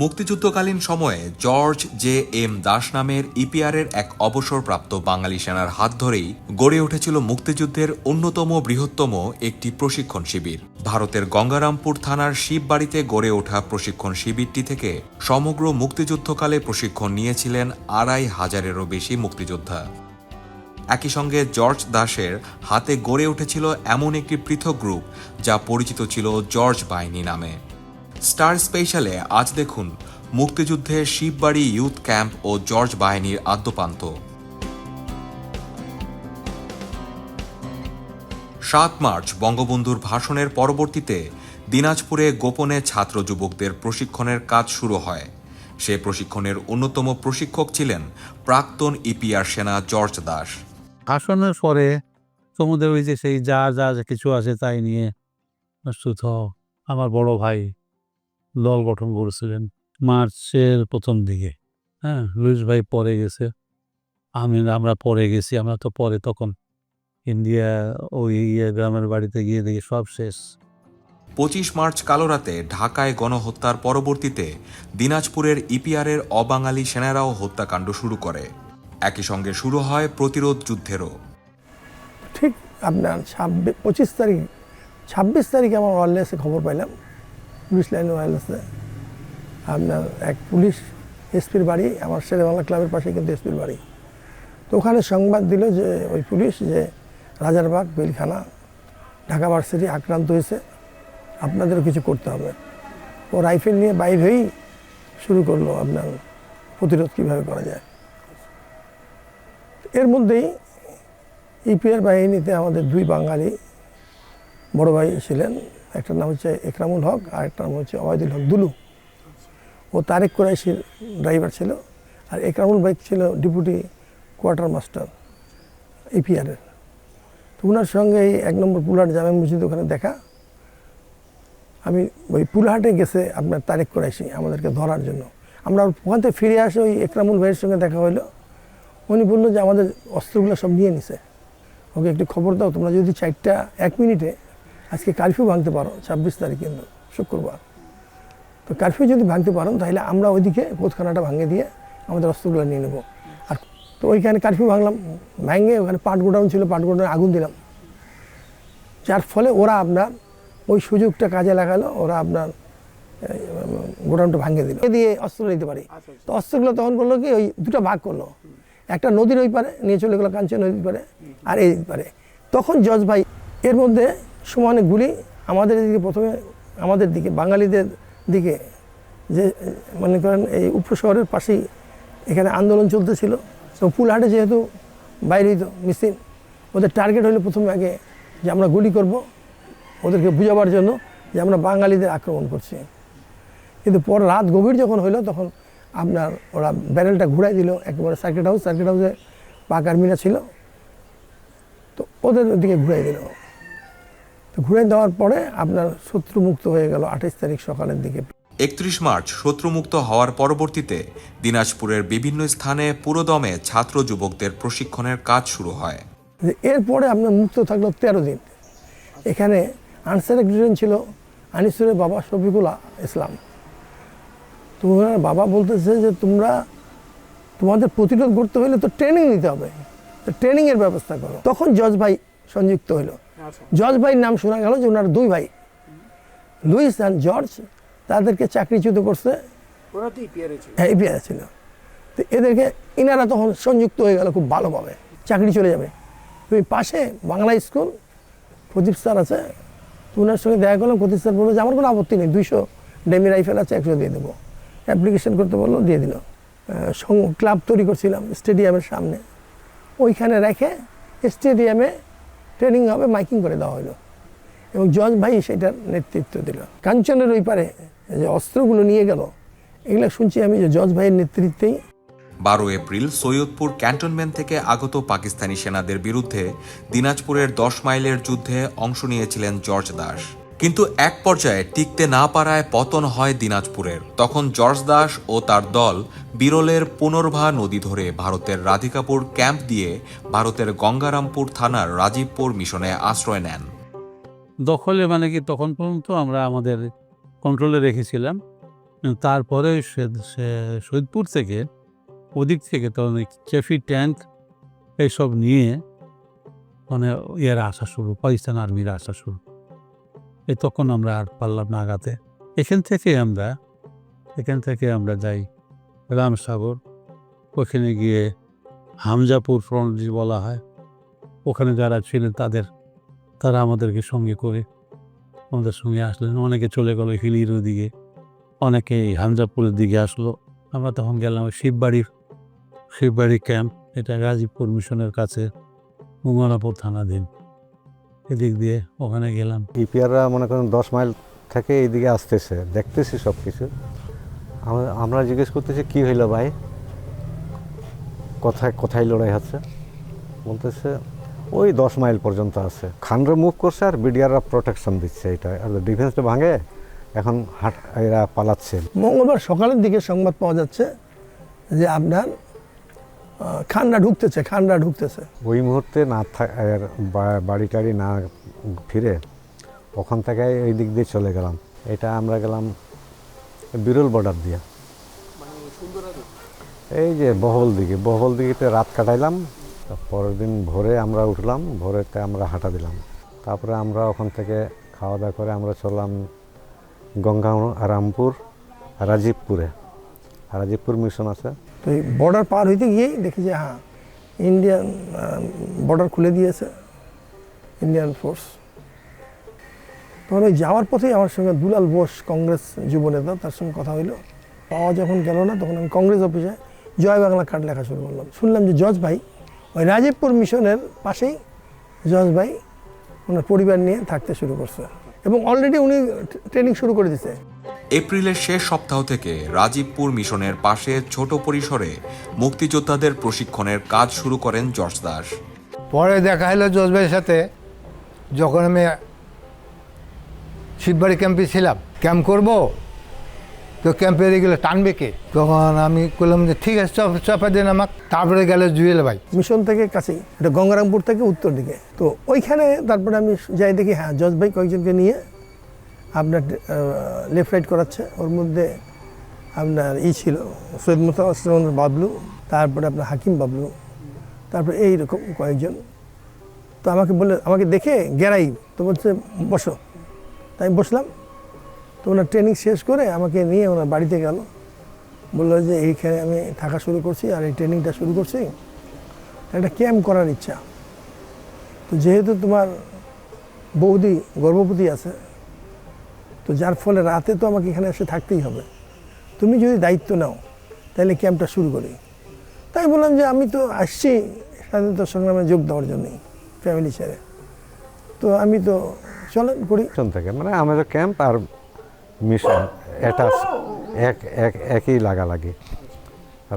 মুক্তিযুদ্ধকালীন সময়ে George J M Das নামের ইপিআরের এক অবসরপ্রাপ্ত বাঙালি সেনার হাত ধরেই গড়ে উঠেছিল মুক্তিযুদ্ধের অন্যতম বৃহত্তম একটি প্রশিক্ষণ শিবির। ভারতের গঙ্গারামপুর থানার শিববাড়িতে গড়ে ওঠা প্রশিক্ষণ শিবিরটি থেকে সমগ্র মুক্তিযুদ্ধকালে প্রশিক্ষণ নিয়েছিলেন আড়াই হাজারেরও বেশি মুক্তিযোদ্ধা। একই সঙ্গে জর্জ দাসের হাতে গড়ে উঠেছিল এমন একটি পৃথক গ্রুপ যা পরিচিত ছিল জর্জ বাহিনী নামে। স্টার স্পেশালে আজ দেখুন মুক্তিযুদ্ধে শিববাড়ি ইউথ ক্যাম্প ও জর্জ বাহিনীর আদ্যপান্ত। সাত মার্চ বঙ্গবন্ধুর ভাষণের পরবর্তীতে দিনাজপুরে গোপনে ছাত্র যুবকদের প্রশিক্ষণের কাজ শুরু হয়। সে প্রশিক্ষণের অন্যতম প্রশিক্ষক ছিলেন প্রাক্তন ইপিআর সেনা জর্জ দাস। ভাষণের পরে সমুদ্রে ওই যে সেই যা যা কিছু আছে তাই নিয়ে আমার বড় ভাই। দল গঠন করেছিলেন মার্চের প্রথম দিকে। হ্যাঁ লুইস ভাই পরে গেছে। আমি আমরা পরে গেছি আমরা তো পরে তখন ইন্ডিয়া ওই ইয়ে গ্রামের বাড়িতে গিয়ে দেখি সব শেষ। পঁচিশ মার্চ কালোরাতে ঢাকায় গণহত্যার পরবর্তীতে দিনাজপুরের ইপিআরের অবাঙালি সেনারাও হত্যাকাণ্ড শুরু করে। একই সঙ্গে শুরু হয় প্রতিরোধ যুদ্ধেরও। ঠিক আপনার ছাব্বিশ পঁচিশ তারিখ ছাব্বিশ তারিখে আমার ওয়ারলেসে খবর পাইলাম। পুলিশ লাইন ওয়ারলেসে আপনার এক পুলিশ এসপির বাড়ি, আমার শেরেবাংলা ক্লাবের পাশে কিন্তু এসপির বাড়ি। তো ওখানে সংবাদ দিল যে, ওই পুলিশ যে রাজারবাগ, বেলখানা, ঢাকা ভার্সিটি আক্রান্ত হয়েছে। আপনাদেরও কিছু করতে হবে। ও রাইফেল নিয়ে বাইর হয়েই শুরু করল আপনার প্রতিরোধ কীভাবে করা যায়। এর মধ্যেই ইপিআর বাহিনীতে আমাদের দুই বাঙালি বড় ভাই ছিলেন একটার নাম হচ্ছে একরামুল হক আর একটার নাম হচ্ছে অবায়দুল হক দুলু। ও তারেক কোরাইশির ড্রাইভার ছিল আর একরামুল ভাই ছিল ডিপুটি কোয়ার্টার মাস্টার এপিআরের। তো ওনার সঙ্গে এই এক নম্বর পুলহাট জামে মসজিদ ওখানে দেখা। আমি ওই পুলহাটে গেছে আপনার তারেক কোরাইশি আমাদেরকে ধরার জন্য। আমরা ওখান থেকে ফিরে আসে ওই একরামুল ভাইয়ের সঙ্গে দেখা হলো উনি বলল যে আমাদের অস্ত্রগুলো সব নিয়ে নিছে। ওকে একটু খবর দাও, তোমরা যদি চারটা, এক মিনিটে আজকে কারফিউ ভাঙতে পারো ছাব্বিশ তারিখ কিন্তু শুক্রবার। তো কারফিউ যদি ভাঙতে পারো তাহলে আমরা ওইদিকে কোতখানাটা ভাঙে দিয়ে আমাদের অস্ত্রগুলো নিয়ে নেব। আর তো ওইখানে কারফিউ ভাঙলাম ভাঙে ওখানে পাট গোডাউন ছিল পাট গোডাউনে আগুন দিলাম। যার ফলে ওরা আপনার ওই সুযোগটা কাজে লাগালো ওরা আপনার গোডাউনটা ভাঙে দিল। দিয়ে অস্ত্র নিতে পারি। তো অস্ত্রগুলো তখন করল কি ওই দুটো ভাগ করল। একটা নদীর ওই পারে নিয়ে চলে গেলো কাঞ্চন নদীর পারে আর এই পারে। তখন জজ ভাই এর মধ্যে সমানে গুলি আমাদের দিকে প্রথমে, আমাদের দিকে, বাঙালিদের দিকে, যে, মনে করেন এই উপশহরের পাশেই এখানে আন্দোলন চলতেছিল। তো পুলহাটে যেহেতু বাইরে হইতো মিছিল, ওদের টার্গেট হলো প্রথমে আগে যে আমরা গুলি করব, ওদেরকে বুঝাবার জন্য যে আমরা বাঙালিদের আক্রমণ করছি। কিন্তু পর রাত গভীর যখন হইল, তখন আপনার ওরা ব্যারেলটা ঘুরাই দিল, একেবারে সার্কিট হাউস সার্কিট হাউসে পাক আর্মিরা ছিল। তো ওদের দিকে ঘুরাই দিল। ঘুরে দেওয়ার পরে আপনার শত্রু মুক্ত হয়ে গেল আঠাইশ তারিখ সকালের দিকে। একত্রিশ মার্চ শত্রুমুক্ত হওয়ার পরবর্তীতে দিনাজপুরের বিভিন্ন স্থানে পুরোদমে ছাত্র যুবকদের প্রশিক্ষণের কাজ শুরু হয়। এরপরে আপনার মুক্ত থাকল তেরো দিন। এখানে আনসার একজন ছিল আনিসুরের বাবা শফিকুল ইসলাম। তো ওনার বাবা বলতেছে যে তোমরা তোমাদের প্রতিরোধ করতে হলে তো ট্রেনিং নিতে হবে। তো ট্রেনিংয়ের ব্যবস্থা করো। তখন জজ ভাই সংযুক্ত হলো। জজ ভাইয়ের নাম শোনা গেল যে ওনার দুই ভাই। লুইস অ্যান্ড জর্জ তাদেরকে চাকরিচ্যুত করছে। হ্যাঁ ইপিআর ছিল। তো এদেরকে ইনারা তখন সংযুক্ত হয়ে গেল খুব ভালোভাবে। চাকরি চলে যাবে। ওই পাশে বাংলা স্কুল প্রদীপ স্যার আছে। তো ওনার সঙ্গে দেখা করলাম প্রদীপ স্যার বলল যে আমার কোনো আপত্তি নেই দুইশো ডেমি রাইফেল আছে একশো দিয়ে দেবো। অ্যাপ্লিকেশন করতে বলল দিয়ে দিল। ক্লাব তৈরি করছিলাম স্টেডিয়ামের সামনে। ওইখানে রেখে স্টেডিয়ামে ট্রেনিং হবে, মাইকিং করে দেওয়া হলো। এবং জজ ভাই সেটার নেতৃত্ব দিল। কাঞ্চনের ওই পারে যে অস্ত্রগুলো নিয়ে গেল, এগুলো শুনছি আমি যে জজ ভাইয়ের নেতৃত্বেই। বারো এপ্রিল সৈয়দপুর ক্যান্টনমেন্ট থেকে আগত পাকিস্তানি সেনাদের বিরুদ্ধে দিনাজপুরের দশ মাইলের যুদ্ধে অংশ নিয়েছিলেন জর্জ দাস। কিন্তু এক পর্যায়ে টিকতে না পারায় পতন হয় দিনাজপুরের। তখন জর্জ দাস ও তার দল বিরলের পুনর্ভা নদী ধরে ভারতের রাধিকাপুর ক্যাম্প দিয়ে ভারতের গঙ্গারামপুর থানার রাজীবপুর মিশনে আশ্রয় নেন। দখলে মানে কি তখন পর্যন্ত আমরা আমাদের কন্ট্রোলে রেখেছিলাম। তারপরে সে- সে- শহীদপুর থেকে, ওদিক থেকে তখন চেফি ট্যাঙ্ক এইসব নিয়ে মানে ইয়ের আসা শুরু, পাকিস্তান আর্মির আসা শুরু। এই তখন আমরা আর পারলাম না আগাতে। এখান থেকে আমরা, এখান থেকে আমরা যাই রামসাগর। ওখানে গিয়ে হামজাপুর ফ্রন্ট বলা হয়। ওখানে যারা ছিলেন তাদের, তারা আমাদেরকে সঙ্গে করে আমাদের সঙ্গে আসলেন। অনেকে চলে গেল হিলির দিকে অনেকে হামজাপুরের দিকে আসলো। আমরা তখন গেলাম শিববাড়ির, শিববাড়ি ক্যাম্প। এটা গাজীপুর মিশনের কাছে উমারাপুর থানাধীন। এদিক দিয়ে ওখানে গেলাম। ইপিআররা মনে করেন দশ মাইল থেকে এইদিকে আসতেছে দেখতেছি সব কিছু আমরা- আমরা জিজ্ঞেস করতেছি কি হইল ভাই? কোথায় কোথায় লড়াই হচ্ছে? বলতেছে ওই দশ মাইল পর্যন্ত আছে। খানরা মুভ করছে আর বিডিআররা প্রোটেকশন দিচ্ছে এটা। আর ডিফেন্সটা ভাঙে এখন হাট এরা পালাচ্ছে। মঙ্গলবার সকালের দিকে সংবাদ পাওয়া যাচ্ছে যে আপনার খানরা ঢুকতেছে খানরা ঢুকতেছে। ওই মুহূর্তে না বাড়ি টাড়ি না ফিরে ওখান থেকে এই দিক দিয়ে চলে গেলাম। এটা আমরা গেলাম বিরল বর্ডার দিয়ে। এই যে বহল দিকে বহল দিকে রাত কাটাইলাম পরের দিন ভোরে আমরা উঠলাম, ভোরেতে আমরা হাঁটা দিলাম। তারপরে আমরা ওখান থেকে খাওয়া দাওয়া করে আমরা চললাম গঙ্গা রামপুর, রাজীবপুরে। রাজীবপুর মিশন আছে। তো এই বর্ডার পার হইতে গিয়েই দেখি যে হ্যাঁ ইন্ডিয়ান বর্ডার খুলে দিয়েছে ইন্ডিয়ান ফোর্স তখন ওই যাওয়ার পথেই আমার সঙ্গে দুলাল বোস কংগ্রেস যুবনেতা তার সঙ্গে কথা হইল। পাওয়া যখন গেল না, তখন আমি কংগ্রেস অফিসে জয় বাংলা কার্ড লেখা শুরু করলাম। শুনলাম যে জজ ভাই ওই রাজীবপুর মিশনের পাশেই জজ ভাই ওনার পরিবার নিয়ে থাকতে শুরু করছে। এবং অলরেডি উনি ট্রেনিং শুরু করে দিছে। এপ্রিলের শেষ সপ্তাহ থেকে রাজীবপুর মিশনের পাশে ছোট পরিসরে মুক্তিযোদ্ধাদের প্রশিক্ষণের কাজ শুরু করেন জর্জ দাস। পরে দেখা হলো জজবাইয়ের সাথে যখন আমি শিববাড়ি ক্যাম্পে ছিলাম। ক্যাম্প করব? তো ক্যাম্পে গেলে টানবে কে? তখন আমি করলাম যে ঠিক আছে চপ চাপা দেন আমাকে। তারপরে গেল জুয়েল ভাই। মিশন থেকে কাছে এটা গঙ্গারামপুর থেকে উত্তর দিকে। তো ওইখানে তারপরে আমি যাই দেখি হ্যাঁ জজ ভাই কয়েকজনকে নিয়ে আপনার লেফট রাইট করাচ্ছে। ওর মধ্যে আপনার ই ছিল, সৈয়দ মুস্তাফা বাবলু, তারপরে আপনার হাকিম বাবলু, তারপরে এইরকম কয়েকজন। তো আমাকে বলে আমাকে দেখে গেরাই, তো বলছে, বসো। তাই বসলাম। তো ওনার ট্রেনিং শেষ করে আমাকে নিয়ে ওনার বাড়িতে গেল। বলল যে, এইখানে আমি থাকা শুরু করছি আর এই ট্রেনিংটা শুরু করছি। একটা ক্যাম্প করার ইচ্ছা। তো যেহেতু তোমার বৌদি, গর্ভবতী আছে তো যার ফলে রাতে তো আমাকে এখানে এসে থাকতেই হবে। তুমি যদি দায়িত্ব নাও, তাহলে ক্যাম্পটা শুরু করি। তাই বললাম যে আমি তো আসছি স্বাধীনতা সংগ্রামে যোগ দেওয়ার জন্যই ফ্যামিলি ছেড়ে। তো আমি তো চলেন, করি। থেকে মানে আমাদের ক্যাম্প আর মিশন এটা এক এক, একই লাগালাগি।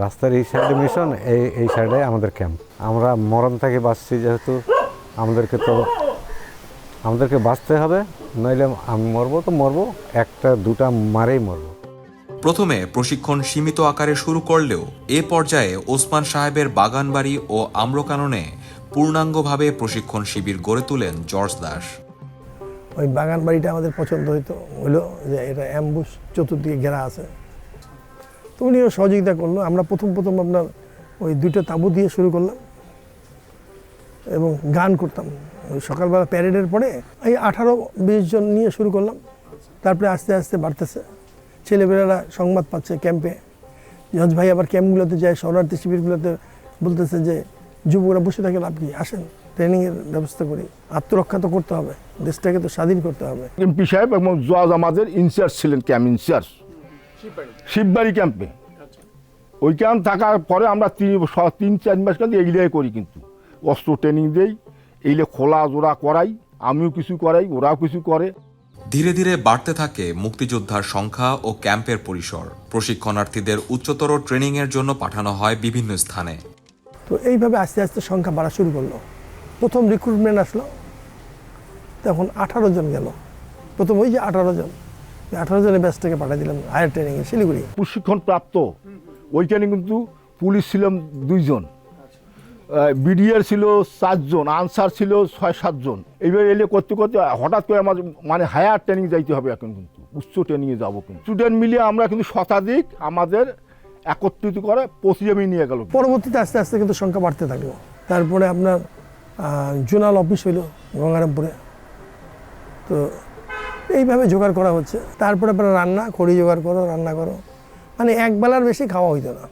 রাস্তার এই সাইডে মিশন এই এই সাইডে আমাদের ক্যাম্প আমরা মরণ থেকে বাঁচছি যেহেতু, আমাদেরকে তো আমাদেরকে বাঁচতে হবে নইলে আমি মরবো তো মরবো একটা দুটা মারেই মরবো। প্রথমে প্রশিক্ষণ সীমিত আকারে শুরু করলেও এ পর্যায়ে ওসমান সাহেবের বাগানবাড়ি ও আম্রকাননে পূর্ণাঙ্গভাবে প্রশিক্ষণ শিবির গড়ে তোলেন জর্জ দাস। ওই বাগান বাড়িটা আমাদের পছন্দ হইতো হলো যে এটা অ্যাম্বুস চতুর্দিকে ঘেরা আছে। তো উনিও সহযোগিতা করল আমরা প্রথম প্রথম আপনার ওই দুটো তাঁবু দিয়ে শুরু করলাম এবং গান করতাম। সকালবেলা প্যারেডের পরে এই আঠারো, বিশ জন নিয়ে শুরু করলাম। তারপরে আস্তে আস্তে বাড়তেছে। ছেলেমেয়েরা সংবাদ পাচ্ছে ক্যাম্পে জজ ভাই আবার ক্যাম্পগুলোতে যায়, শরণার্থী শিবিরগুলোতে বলতেছে যে, যুবকরা বসে থাকে কি? আসেন ট্রেনিংয়ের ব্যবস্থা করি। আত্মরক্ষা তো করতে হবে। দেশটাকে তো স্বাধীন করতে হবে। এমপি সাহেব এবং জজ আমাদের ইনচার্জ ছিলেন ক্যাম্প ইনচার্জ শিববাড়ি ক্যাম্পে ওই ক্যাম্প থাকার পরে আমরা তিন তিন, চার মাস কিন্তু এইগুলাই করি কিন্তু। অস্ত্র ট্রেনিং দেই। এইলে খোলা জোড়া করাই আমিও কিছু করাই ওরাও কিছু করে। ধীরে ধীরে বাড়তে থাকে মুক্তিযোদ্ধার সংখ্যা ও ক্যাম্পের পরিসর। প্রশিক্ষণার্থীদের উচ্চতর ট্রেনিংয়ের জন্য পাঠানো হয় বিভিন্ন স্থানে। তো এইভাবে আস্তে আস্তে সংখ্যা বাড়া শুরু করল। প্রথম রিক্রুটমেন্ট আসলো। তখন আঠারো জন গেল। প্রথম ওই যে আঠারো জন। আঠারো জনের ব্যাচ থেকে পাঠিয়ে দিলাম হায়ার ট্রেনিংয়ে শিলিগুড়ি। প্রশিক্ষণ প্রাপ্ত ওইখানে কিন্তু পুলিশ ছিলাম দুইজন। বিডিআর ছিল চারজন আনসার ছিল ছয়, সাতজন। এইভাবে এলে করতে করতে হঠাৎ করে আমার মানে হায়ার ট্রেনিং যাইতে হবে এখন কিন্তু, উচ্চ ট্রেনিংয়ে যাব কিন্তু। স্টুডেন্ট মিলিয়ে আমরা কিন্তু শতাধিক আমাদের একত্রিত করে পশ্চিমে নিয়ে গেল পরবর্তীতে আস্তে আস্তে কিন্তু সংখ্যা বাড়তে থাকল। তারপরে আপনার জোনাল অফিস হইল গঙ্গারামপুরে। তো এইভাবে জোগাড় করা হচ্ছে। তারপরে আপনার রান্না, খড়ি জোগাড় করো, রান্না করো। মানে একবেলার বেশি খাওয়া হইতো না,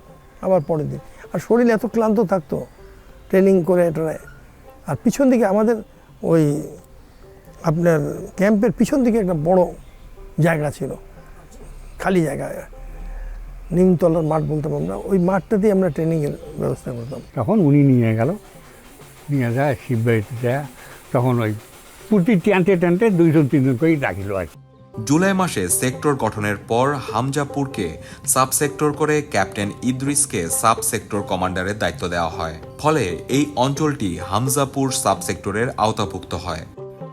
আবার পরের দিন। আর শরীর এত ক্লান্ত থাকতো ট্রেনিং করে এটায় আর পিছন দিকে আমাদের ওই আপনার ক্যাম্পের পিছন দিকে একটা বড় জায়গা ছিল। খালি জায়গা। নিমতলার মাঠ বলতাম আমরা। ওই মাঠটাতেই আমরা ট্রেনিংয়ের ব্যবস্থা করতাম। তখন উনি নিয়ে গেল। নিয়ে যায় শিববাড়িতে যায়। তখন ওই প্রতি টানতে টানতে দুইজন, তিনজন করেই ডাকিল আর কি। জুলাই মাসে সেক্টর গঠনের পর হামজাপুরকে সাব সেক্টর করে ক্যাপ্টেন ইদ্রিসকে সাব সেক্টর কমান্ডারের দায়িত্ব দেওয়া হয়। ফলে এই অঞ্চলটি হামজাপুর সাব সেক্টরের আওতাভুক্ত হয়।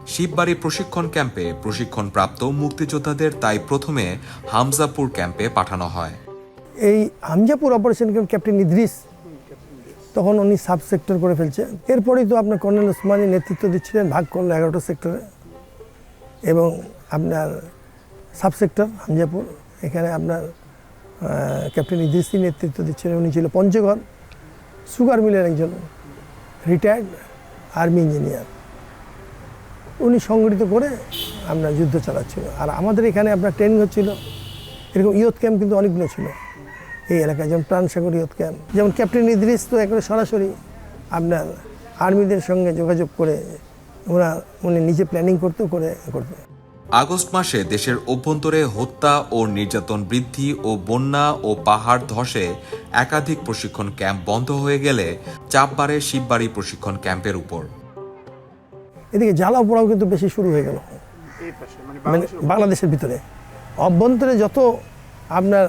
শিববাড়ি প্রশিক্ষণ ক্যাম্পে প্রশিক্ষণপ্রাপ্ত মুক্তিযোদ্ধাদের তাই প্রথমে হামজাপুর ক্যাম্পে পাঠানো হয়। এই Hamzapur operation camp captain Idris তখন উনি সাব সেক্টর করে ফেলছে। এরপরেই তো আপনার কর্নেল ওসমানী নেতৃত্ব দিচ্ছিলেন ভাগ করল এগারোটা সেক্টরে। এবং আপনার সাব সেক্টর হামজাপুর। এখানে আপনার ক্যাপ্টেন ইদ্রিসই নেতৃত্ব দিচ্ছিলেন। উনি ছিল পঞ্চগড় সুগার মিলের একজন রিটায়ার্ড আর্মি ইঞ্জিনিয়ার উনি সংগঠিত করে আমরা যুদ্ধ চালাচ্ছিল। আর আমাদের এখানে আপনার ট্রেনিং হচ্ছিল। এরকম ইয়ত ক্যাম্প কিন্তু অনেকগুলো ছিল। এই এলাকায় যেমন প্রাণসাগর ইয়ত ক্যাম্প যেমন ক্যাপ্টেন ইদ্রিস তো একবারে সরাসরি আপনার আর্মিদের সঙ্গে যোগাযোগ করে ওরা, উনি নিজে প্ল্যানিং করতেও করে করতো আগস্ট মাসে দেশের অভ্যন্তরে হত্যা ও নির্যাতন বৃদ্ধি ও বন্যা ও পাহাড় ধসে একাধিক প্রশিক্ষণ ক্যাম্প বন্ধ হয়ে গেলে চাপ বাড়ে শিববাড়ি প্রশিক্ষণ ক্যাম্পের উপর। এদিকে জ্বালাও পোড়াও কিন্তু বেশি শুরু হয়ে গেল। মানে বাংলাদেশের ভিতরে। অভ্যন্তরে যত আপনার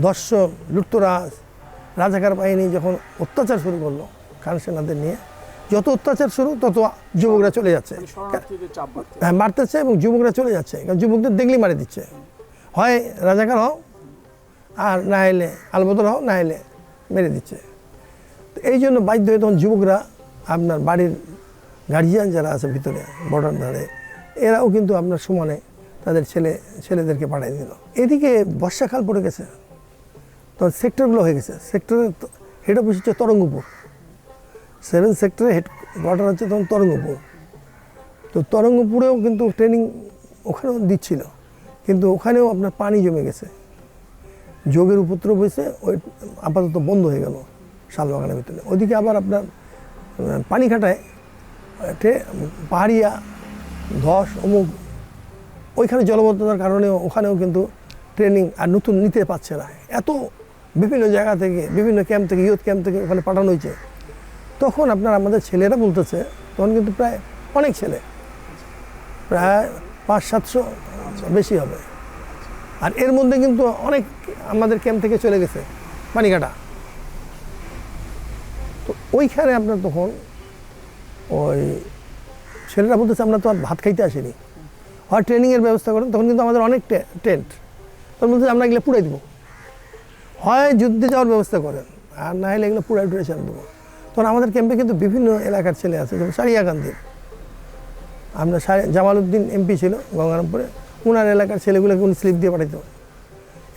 দর্শক লুটতরাজ, রাজাকার বাহিনী যখন অত্যাচার শুরু করল, খান সেনাদের নিয়ে যত অত্যাচার শুরু তত যুবকরা চলে যাচ্ছে। হ্যাঁ মারতেছে এবং যুবকরা চলে যাচ্ছে। কারণ যুবকদের দেখলেই মারি দিচ্ছে। হয় রাজাকার হও আর না এলে আলবদর হও না এলে মেরে দিচ্ছে। তো এই জন্য বাধ্য হয়ে তখন যুবকরা আপনার বাড়ির গার্জিয়ান যারা আছে ভিতরে বর্ডার ধারে এরাও কিন্তু আপনার সমানে তাদের ছেলে ছেলেদেরকে পাঠিয়ে দিল। এদিকে বর্ষাকাল পড়ে গেছে। তখন সেক্টরগুলো হয়ে গেছে। সেক্টরের হেড অফিস হচ্ছে তরঙ্গপুর। সেভেন সেক্টরে হেড কোয়ার্টার হচ্ছে তখন তরঙ্গপুর। তো তরঙ্গপুরেও কিন্তু ট্রেনিং ওখানেও দিচ্ছিল। কিন্তু ওখানেও আপনার পানি জমে গেছে। যোগের উপদ্রব হয়েছে, ওই আপাতত বন্ধ হয়ে গেল শালবাগানের ভিতরে। ওদিকে আবার আপনার পানিঘাটায় পাহাড়িয়া, ধস, অমুক, ওইখানে জলবদ্ধতার কারণে ওখানেও কিন্তু ট্রেনিং আর নতুন নিতে পারছে না। এত বিভিন্ন জায়গা থেকে, বিভিন্ন ক্যাম্প থেকে, ইয়ুথ ক্যাম্প থেকে ওখানে পাঠানো হয়েছে। তখন আপনার আমাদের ছেলেরা বলতেছে, তখন কিন্তু প্রায় অনেক ছেলে। প্রায় পাঁচ, সাতশো বেশি হবে। আর এর মধ্যে কিন্তু অনেক আমাদের ক্যাম্প থেকে চলে গেছে পানিকাটা তো ওইখানে আপনার তখন ওই ছেলেরা বলতেছে, আমরা তো আর ভাত খাইতে আসিনি। হয় ট্রেনিংয়ের ব্যবস্থা করেন, তখন কিন্তু আমাদের অনেক টেন্ট তখন বলতেছে, আমরা এগুলো পুড়াই দেবো। হয় যুদ্ধে যাওয়ার ব্যবস্থা করেন, আর না হলে এগুলো পুরাই টুড়ে ছেড়ে দেবো। তখন আমাদের ক্যাম্পে কিন্তু বিভিন্ন এলাকার ছেলে আছে যেমন সারিয়া গান্ধী। আমরা সারি- জামালউদ্দিন এমপি ছিল গঙ্গারামপুরে ওনার এলাকার ছেলেগুলোকে উনি স্লিপ দিয়ে পাঠাইতো।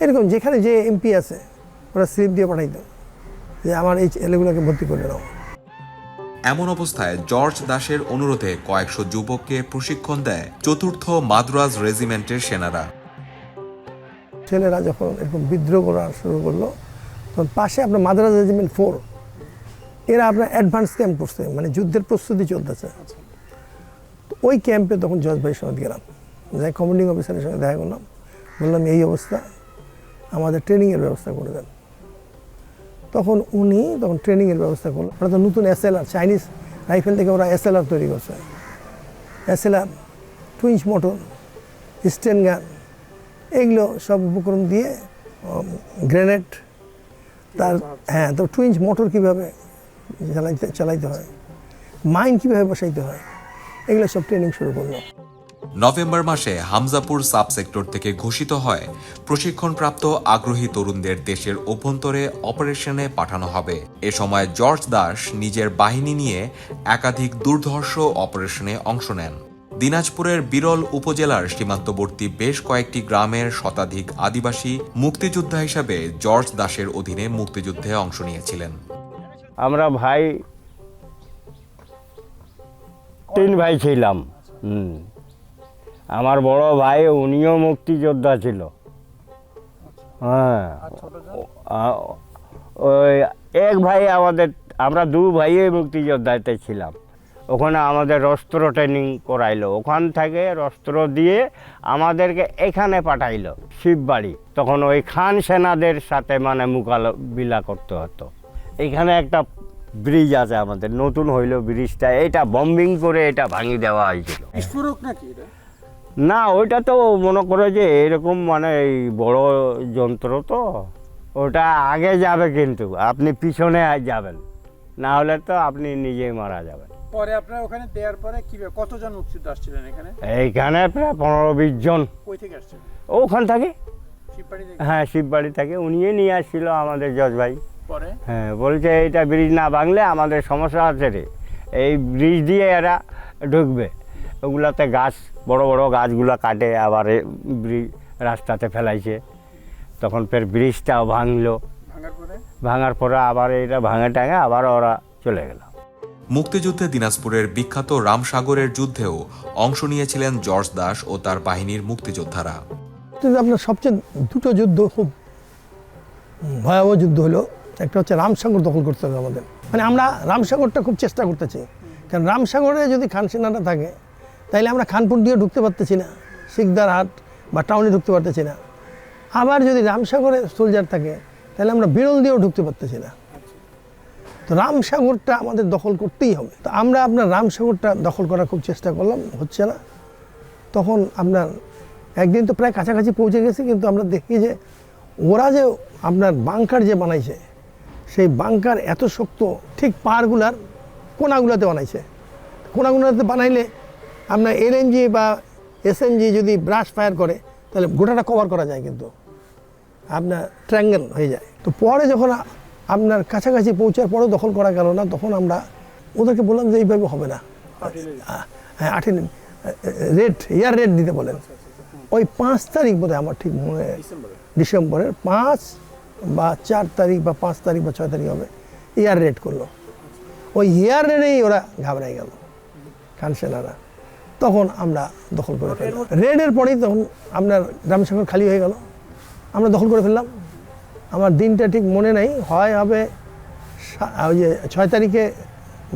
এরকম যেখানে যে এমপি আছে ওরা স্লিপ দিয়ে পাঠাইতো যে আমার এই ছেলেগুলোকে ভর্তি করে নাও। এমন অবস্থায় জর্জ দাসের অনুরোধে কয়েকশো যুবককে প্রশিক্ষণ দেয় চতুর্থ মাদ্রাজ রেজিমেন্টের সেনারা। ছেলেরা যখন এরকম বিদ্রোহ করা শুরু করল তখন পাশে আপনার মাদ্রাজ রেজিমেন্ট ফোর এরা আপনার অ্যাডভান্স ক্যাম্প করছে মানে যুদ্ধের প্রস্তুতি চলতেছে। ওই ক্যাম্পে তখন জজ ভাইয়ের সঙ্গে গেলাম। যাই কমান্ডিং অফিসারের সঙ্গে দেখা করলাম। বললাম, এই অবস্থা, আমাদের ট্রেনিংয়ের ব্যবস্থা করে দেন। তখন উনি তখন ট্রেনিংয়ের ব্যবস্থা করল। ওরা তো নতুন এসএলআর চাইনিজ রাইফেল থেকে ওরা এসএলআর তৈরি করছে। এসএলআর টুইঞ্চ মোটর স্টেন গান এগুলো সব উপকরণ দিয়ে গ্রেনেড তার হ্যাঁ তো টু ইঞ্চ মোটর কীভাবে চালাইতে চালাইতে হয়। মাইন কীভাবে বসাইতে হয়? এগুলো সব ট্রেনিং শুরু করল। নভেম্বর মাসে হামজাপুর সাব সেক্টর থেকে ঘোষিত হয়, প্রশিক্ষণপ্রাপ্ত আগ্রহী তরুণদের দেশের অভ্যন্তরে অপারেশনে পাঠানো হবে। এ সময় জর্জ দাস নিজের বাহিনী নিয়ে একাধিক দুর্ধর্ষ অপারেশনে অংশ নেন। দিনাজপুরের বিরল উপজেলার সীমান্তবর্তী বেশ কয়েকটি গ্রামের শতাধিক আদিবাসী মুক্তিযোদ্ধা হিসাবে জর্জ দাসের অধীনে মুক্তিযুদ্ধে অংশ নিয়েছিলেন। আমরা ভাই তিন ভাই ছিলাম হুম। আমার বড় ভাই উনিও মুক্তিযোদ্ধা ছিল। হ্যাঁ। ওই এক ভাই আমাদের আমরা দু ভাইয়ে মুক্তিযোদ্ধাতে ছিলাম। ওখানে আমাদের অস্ত্র ট্রেনিং করাইলো। ওখান থেকে অস্ত্র দিয়ে আমাদেরকে এখানে পাঠাইলো শিববাড়ি। তখন ওই খান সেনাদের সাথে মানে মোকাবিলা করতে হতো। এখানে একটা ব্রিজ আছে আমাদের নতুন হইল ব্রিজটা এটা বম্বিং করে এটা ভাঙি দেওয়া হয়েছিল। বিস্ফোরক নাকি এটা? না ওইটা তো মনে করে যে এরকম মানে এই বড় যন্ত্র তো ওটা আগে যাবে কিন্তু আপনি পিছনে যাবেন না হলে তো আপনি নিজেই মারা যাবেন। পরে আপনারা ওখানে দেওয়ার পরে কি কতজন মুক্তিযোদ্ধা আসছিলেন এখানে? এইখানে প্রায় পনেরো বিশ জন। কই থেকে ওখান থেকে? হ্যাঁ শিববাড়ি থেকে উনিই নিয়ে আসছিল আমাদের জজ ভাই। পরে? হ্যাঁ বলছে এইটা ব্রিজ না ভাঙলে আমাদের সমস্যা আছে রে। এই ব্রিজ দিয়ে এরা ঢুকবে। ওগুলাতে গাছ বড় বড় গাছগুলো কাটে আবার ব্রিজ রাস্তাতে ফেলাইছে। তখন ফের ব্রিজটাও ভাঙলো। ভাঙার পরে? আবার এটা ভাঙে টাঙে আবার ওরা চলে গেল। মুক্তিযুদ্ধে দিনাজপুরের বিখ্যাত রামসাগরের যুদ্ধেও অংশ নিয়েছিলেন জর্জ দাস ও তার বাহিনীর মুক্তিযোদ্ধারা। কিন্তু আপনার সবচেয়ে দুটো যুদ্ধ খুব ভয়াবহ যুদ্ধ হলো। একটা হচ্ছে রামসাগর দখল করতে হবে আমাদের। মানে আমরা রামসাগরটা খুব চেষ্টা করতেছি। কারণ রামসাগরে যদি খান সেনাটা থাকে, তাইলে আমরা খানপুর দিয়ে ঢুকতে পারতেছি না। শিকদার হাট বা টাউনে ঢুকতে পারতেছি না। আবার যদি রামসাগরে সোলজার থাকে তাহলে আমরা বিরল দিয়েও ঢুকতে পারতেছি না। তো রামসাগরটা আমাদের দখল করতেই হবে। তো আমরা আপনার রামসাগরটা দখল করার খুব চেষ্টা করলাম, হচ্ছে না। তখন আপনার একদিন তো প্রায় কাছাকাছি পৌঁছে গেছি, কিন্তু আমরা দেখি যে ওরা যে আপনার বাংকার যে বানাইছে সেই বাংকার এত শক্ত, ঠিক পাহাড়গুলার কোনাগুলাতে বানাইছে। কোনাগুলাতে বানাইলে আপনার এলএনজি বা এসএনজি যদি ব্রাশ ফায়ার করে, তাহলে গোটাটা কভার করা যায় কিন্তু। আপনার ট্রায়াঙ্গেল হয়ে যায়। তো পরে যখন আপনার কাছাকাছি পৌঁছার পরেও দখল করা গেল না, তখন আমরা ওদেরকে বললাম যে এইভাবে হবে না। হ্যাঁ আঠিন রেট ইয়ার রেট দিতে বলেন। ওই পাঁচ তারিখ বোধহয় আমার ঠিক মনে ডিসেম্বরের পাঁচ বা চার তারিখ বা পাঁচ তারিখ বা ছয় তারিখ হবে ইয়ার রেট করল। ওই ইয়ার রেটেই ওরা ঘাবড়াই গেল খান সেনারা। তখন আমরা দখল করে ফেললাম। রেডের পরেই তখন আপনার রামসাগর খালি হয়ে গেল। আমরা দখল করে ফেললাম। আমার দিনটা ঠিক মনে নেই হয় হবে ওই যে ছয় তারিখে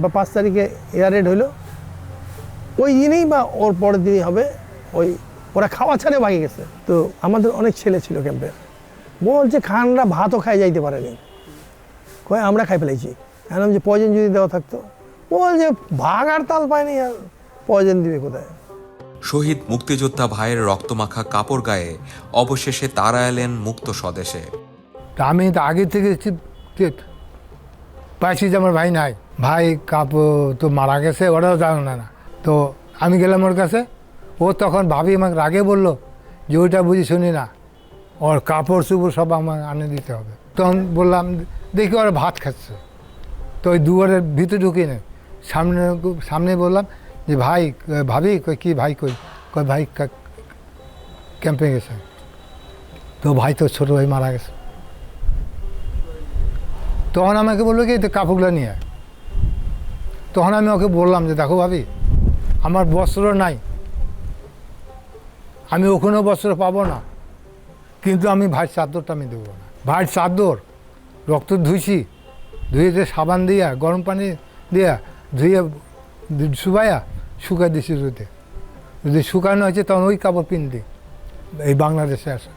বা পাঁচ তারিখে এয়ার রেড হইল। ওই দিনেই বা ওর পরের দিনই হবে ওই ওরা খাওয়া ছাড়ে ভাগে গেছে। তো আমাদের অনেক ছেলে ছিল ক্যাম্পের বলছে খানরা ভাতও খাই যাইতে পারেনি কয় আমরা খাই ফেলেছি এখন যে পয়জন যদি দেওয়া থাকতো। বল যে ভাগার তাল পায়নি আর পয়জন দিবে কোথায়? শহীদ মুক্তিযোদ্ধা ভাইয়ের রক্তমাখা কাপড় গায়ে অবশেষে তারা এলেন মুক্ত স্বদেশে। তা আমি তো আগে থেকে পাইছি যে আমার ভাই নাই। ভাই কাপ তো মারা গেছে ওরাও জানো না না। তো আমি গেলাম ওর কাছে। ও তখন ভাবি আমাকে রাগে বলল যে ওইটা বুঝি শুনি না। ওর কাপড় চুপড় সব আমার আনে দিতে হবে। তখন বললাম, দেখি ওরা ভাত খাচ্ছে। তো ওই দুয়ারের ভিতরে ঢুকি না, সামনে সামনে বললাম যে, ভাই, ভাবি, কই, কী ভাই, কই? কই, ভাই ক্যাম্পে গেছে। তো ভাই তো ছোটো ভাই মারা গেছে। তখন আমাকে বলল কি, তো কাপড়গুলো নিয়ে। তখন আমি ওকে বললাম যে, দেখো ভাবি, আমার বস্ত্র নাই। আমি ওখানেও বস্ত্র পাবো না। কিন্তু আমি ভাইয়ের চাদরটা আমি দেবো না। ভাইয়ের চাদর, রক্ত ধুইছি, ধুয়ে সাবান দিয়া, গরম পানি দিয়া ধুয়ে শুবাইয়া শুকাই দিছি রোদে। যদি শুকানো হয়েছে তখন ওই কাপড় পিন দিই এই বাংলাদেশে আসা।